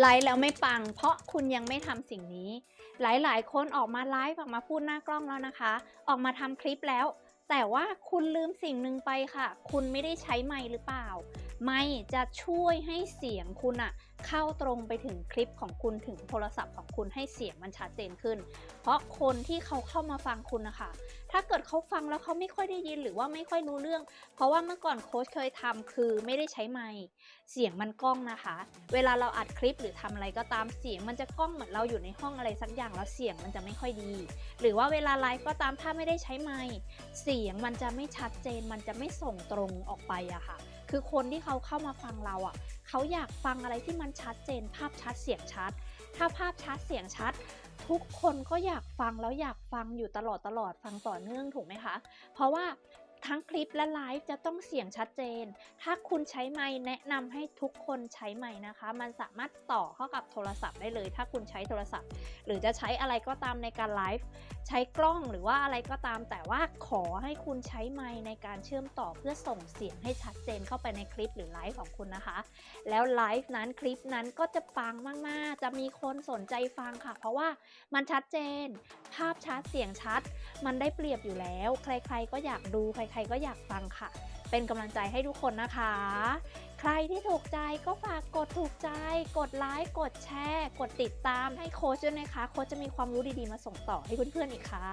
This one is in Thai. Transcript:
ไลฟ์แล้วไม่ปัง เพราะคุณยังไม่ทำสิ่งนี้ หลายๆ คนออกมาไลฟ์ออกมาพูดหน้ากล้องแล้วนะคะ ออกมาทำคลิปแล้ว แต่ว่าคุณลืมสิ่งหนึ่งไปค่ะ คุณไม่ได้ใช้ไมค์หรือเปล่า ไมค์จะช่วยให้เสียงคุณอะเข้าตรงไปถึงคลิปของคุณถึงโทรศัพท์ของคุณให้เสียงมันชัดเจนขึ้นาะคนที่เขาเข้ามาฟังคุณนะคะ ถ้าเกิดเขาฟังแล้วเขาไม่ค่อยได้ยินหรือว่าไม่ค่อยรู้เรื่อง เพราะว่าเมื่อก่อนโค้ชเคยทำคือไม่ได้ใช้ไมค์เสียงมันก้องนะคะ เวลาเราอัดคลิปหรือทำอะไรก็ตามเสียง มันจะก้องเหมือนเราอยู่ในห้องอะไรสักอย่างแล้วเสียงมันจะไม่ค่อยดี หรือว่าเวลาไลฟ์ก็ตามถ้าไม่ได้ใช้ไมค์เสียงมันจะไม่ชัดเจน มันจะไม่ส่งตรงออกไปอะค่ะ คือคนที่เขาเข้ามาฟังเราอะเขาอยากฟังอะไรที่มันชัดเจน ภาพชัดเสียงชัด ถ้าภาพชัดเสียงชัด ทุกคนก็อยากฟังแล้วอยากฟังอยู่ตลอดตลอดฟังต่อเนื่องถูกไหมคะ เพราะว่า ทั้งคลิปและไลฟ์จะต้องเสียงชัดเจน ถ้าคุณใช้ไมค์แนะนำให้ทุกคนใช้ไมค์นะคะ มันสามารถต่อเข้ากับโทรศัพท์ได้เลย ถ้าคุณใช้โทรศัพท์ หรือจะใช้อะไรก็ตามในการไลฟ์ใช้กล้องหรือว่าอะไรก็ตาม แต่ว่าขอให้คุณใช้ไมค์ในการเชื่อมต่อเพื่อส่งเสียงให้ชัดเจนเข้าไปในคลิปหรือไลฟ์ของคุณนะคะ แล้วไลฟ์นั้นคลิปนั้นก็จะปังมากๆ จะมีคนสนใจฟังค่ะ เพราะว่ามันชัดเจน ภาพชัดเสียงชัด มันได้เปรียบอยู่แล้ว ใครๆก็อยากดูใครๆก็อยากฟังค่ะ เป็นกำลังใจให้ทุกคนนะคะ ใครที่ถูกใจก็ฝากกดถูกใจ กดไลค์กดแชร์ กดติดตามให้โค้ชด้วยนะคะ โค้ชจะมีความรู้ดีๆมาส่งต่อให้เพื่อนๆอีกค่ะ